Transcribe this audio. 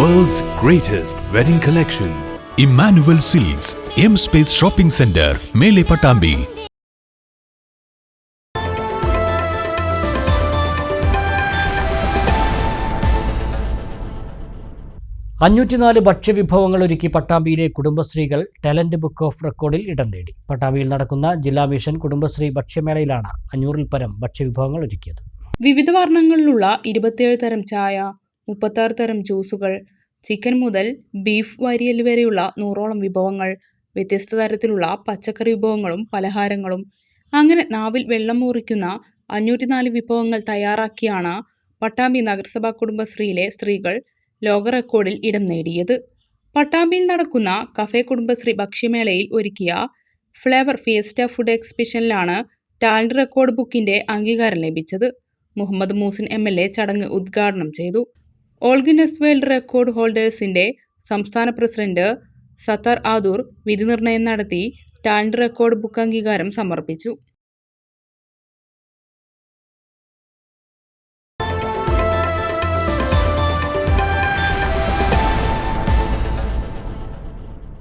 World's greatest wedding collection. Emmanuel silks M space shopping centre മേലെ പട്ടാമ്പി അഞ്ഞൂറ്റിനാല് ഭക്ഷ്യവിഭവങ്ങൾ ഒരുക്കി പട്ടാമ്പിയിലെ കുടുംബശ്രീകൾ ടാലന്റ് ബുക്ക് ഓഫ് റെക്കോർഡിൽ ഇടം നേടി. പട്ടാമ്പിയിൽ നടക്കുന്ന ജില്ലാ മിഷൻ കുടുംബശ്രീ ഭക്ഷ്യമേളയിലാണ് അഞ്ഞൂറിൽ പരം ഭക്ഷ്യവിഭവങ്ങൾ ഒരുക്കിയത്. വിവിധ വർണങ്ങളിലുള്ള ഇരുപത്തിയേഴ് തരം ചായ മുപ്പത്താറ് തരം ജ്യൂസുകൾ ചിക്കൻ മുതൽ ബീഫ് വരിയൽ വരെയുള്ള നൂറോളം വിഭവങ്ങൾ വ്യത്യസ്ത തരത്തിലുള്ള പച്ചക്കറി വിഭവങ്ങളും പലഹാരങ്ങളും. അങ്ങനെ നാവിൽ വെള്ളം മുറിക്കുന്ന അഞ്ഞൂറ്റിനാല് വിഭവങ്ങൾ തയ്യാറാക്കിയാണ് പട്ടാമ്പി നഗരസഭാ കുടുംബശ്രീയിലെ സ്ത്രീകൾ ലോക റെക്കോർഡിൽ ഇടം നേടിയത്. പട്ടാമ്പിയിൽ നടക്കുന്ന കഫേ കുടുംബശ്രീ ഭക്ഷ്യമേളയിൽ ഒരുക്കിയ ഫ്ലേവർ ഫിയസ്റ്റ ഫുഡ് എക്സിബിഷനിലാണ് ടാലന്റ് റെക്കോർഡ് ബുക്കിന്റെ അംഗീകാരം ലഭിച്ചത്. മുഹമ്മദ് മൂസിൻ എം ചടങ്ങ് ഉദ്ഘാടനം ചെയ്തു. ഓൾ ഗിന്നസ് വേൾഡ് റെക്കോർഡ് ഹോൾഡേഴ്സിന്റെ സംസ്ഥാന പ്രസിഡന്റ് സത്താർ ആദൂർ വിധി നിർണയം നടത്തി ടാലന്റ് റെക്കോർഡ് ബുക്ക് അംഗീകാരം സമർപ്പിച്ചു.